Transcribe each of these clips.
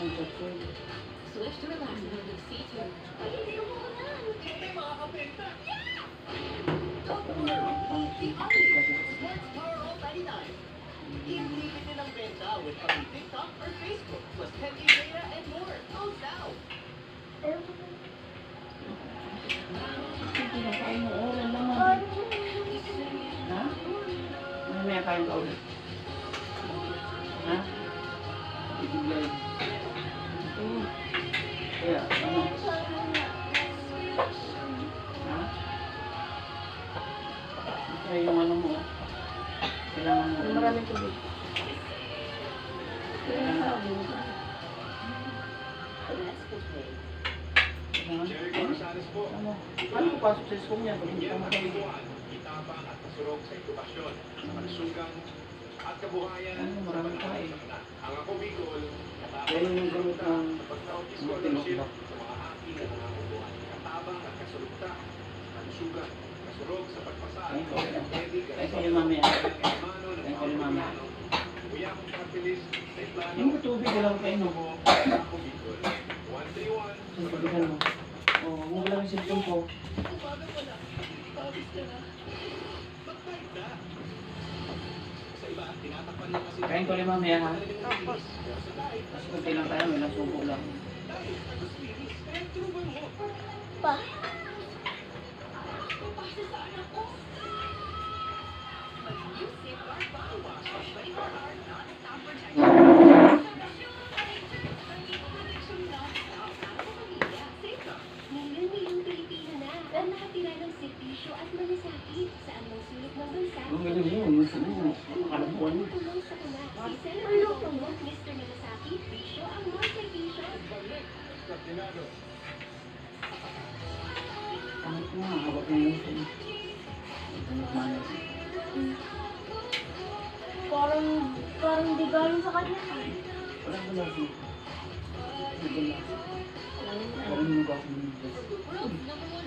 Switch to relax mode with C2. Ay, hindi mo na. Hindi makakapenta. Ang The Army Smart Power All 99. Hindi din ang benta with free TikTok or Facebook plus 10 data and more. Go now. Kinakain mo. Oh, wala naman. Ha? Mamaya kain ka ulit. Ha? Ibigay. Ito. Kaya, ano? Ha? Ito yung ano mo. Kailangan mo. Maraming tubig. Kailangan mo. Ano? Ano ko pasok sa school niya? Pag hindi ka kalukuhan, itabang at kasurog sa edukasyon, sa kalusugan, at kabuhayan Ano, sa anak. Ang ako Bicol, gamot ng sa pagtaot mga scholarship sa mga nangunguhan. Katabang at kasulugta, kalusugan, kasurog sa pagpasa, Ay, ko. pwede Ay, kayo mamaya. Hermano ng kayo mga. Pilipino. Kuya sa plano. Yung tubig, walang kain mo. Ako, Bicol. 131. Sa pagkakan mo. Oo, oh, mo lang yung cellphone ko. Umaga pa lang. Ka na. Mag-bike na. Sa iba, tinatakpan niya kasi Kain ko rin mamaya ha. Tapos, Kasi kunti lang tayo, may nasubo lang. Pa? Papasa sa anak ko. Mag-use safeguard body wash for 24 hour non-tamper Ngayon ngayong Pilipino na ang nakatira ng servisyo at malasakit sa anong sulok ng bansa. Ang galing mo, mo. Ang. Kapinado. Ano ko nga, hawak mo yung phone. Ano manas. Parang, parang di galing sa kanya. Walang wala si. Wala. Parang yung ba akong nildas. World's number one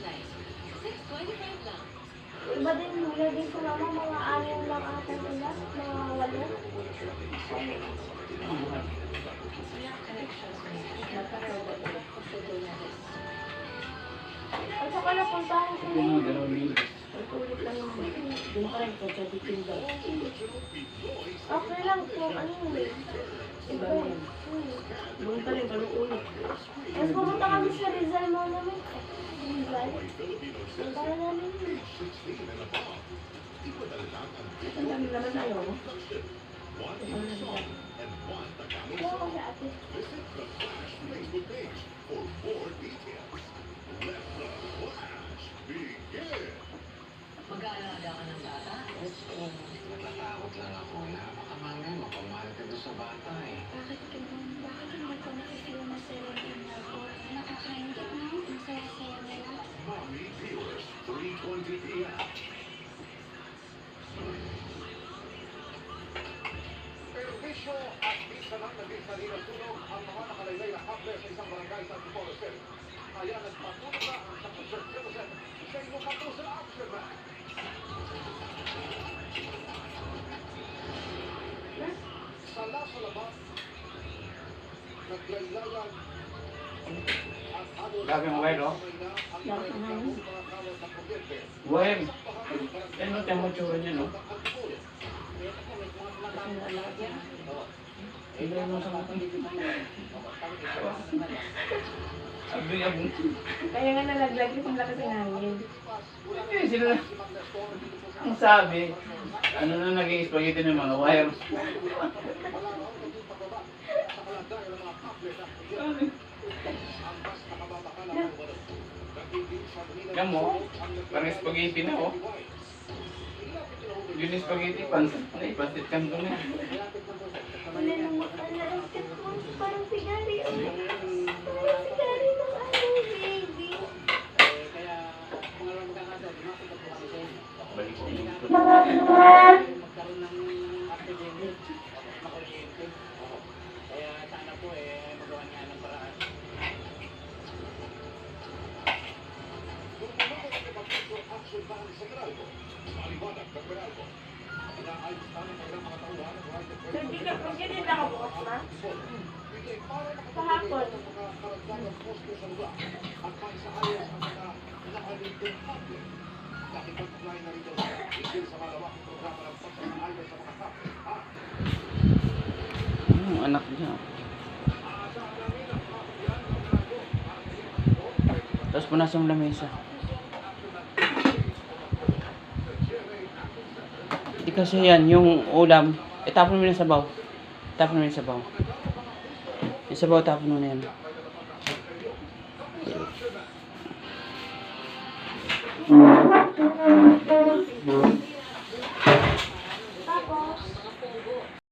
night. 625 lang. Iba din nilagay ko mama mga anim lang ata sila. Mga walo. At saka ko na mga dalawang lilas. Ulit lang yung Doon pa rin ko sa titinda. Okay lang po, ano yun. Iba yun. Doon pa rin. Tapos pumunta kami sa Rizal mo namin. Rizal? Punta namin yun. Ang dami naman ko sa ate. Mag-aalaga ka ng bata? Natatakot lang ako na baka mamaya mapamahal ka doon sa bata eh. Bakit ba? Bakit hindi ko nakifeel na? Nakakain ka na? Ang saya-saya nila. Mommy Viewers 320 p.m. Bisyo at minsan ang naging salilang tulog ang mga nakalaylay na kapre sa isang barangay sa Antipolo City. Kaya nagpatulog na ang Santo Church Innocent. Siya'y mukato sa aftermath. Sala sa labas, naglaylayan ano Grabe ang bueno. Bueno, tengo mucho bueno, ¿no? Kasi nalakad yan. Hindi mo sa mga Sabi niya, Kaya nga nalaglag yung lakas ng hangin. hindi sila. Ang sabi, ano na naging spaghetti ng mga wire. Kamu, parang spaghetti na oh. Yun yung spaghetti, pansit na eh, pansit kanto na. Yung anak niya. Tapos punas yung lamesa. Hindi kasi yan, yung ulam, itapon mo na sa baw. Tapon mo na sa baw. Yung sabaw, tapon mo na yan. Thank you.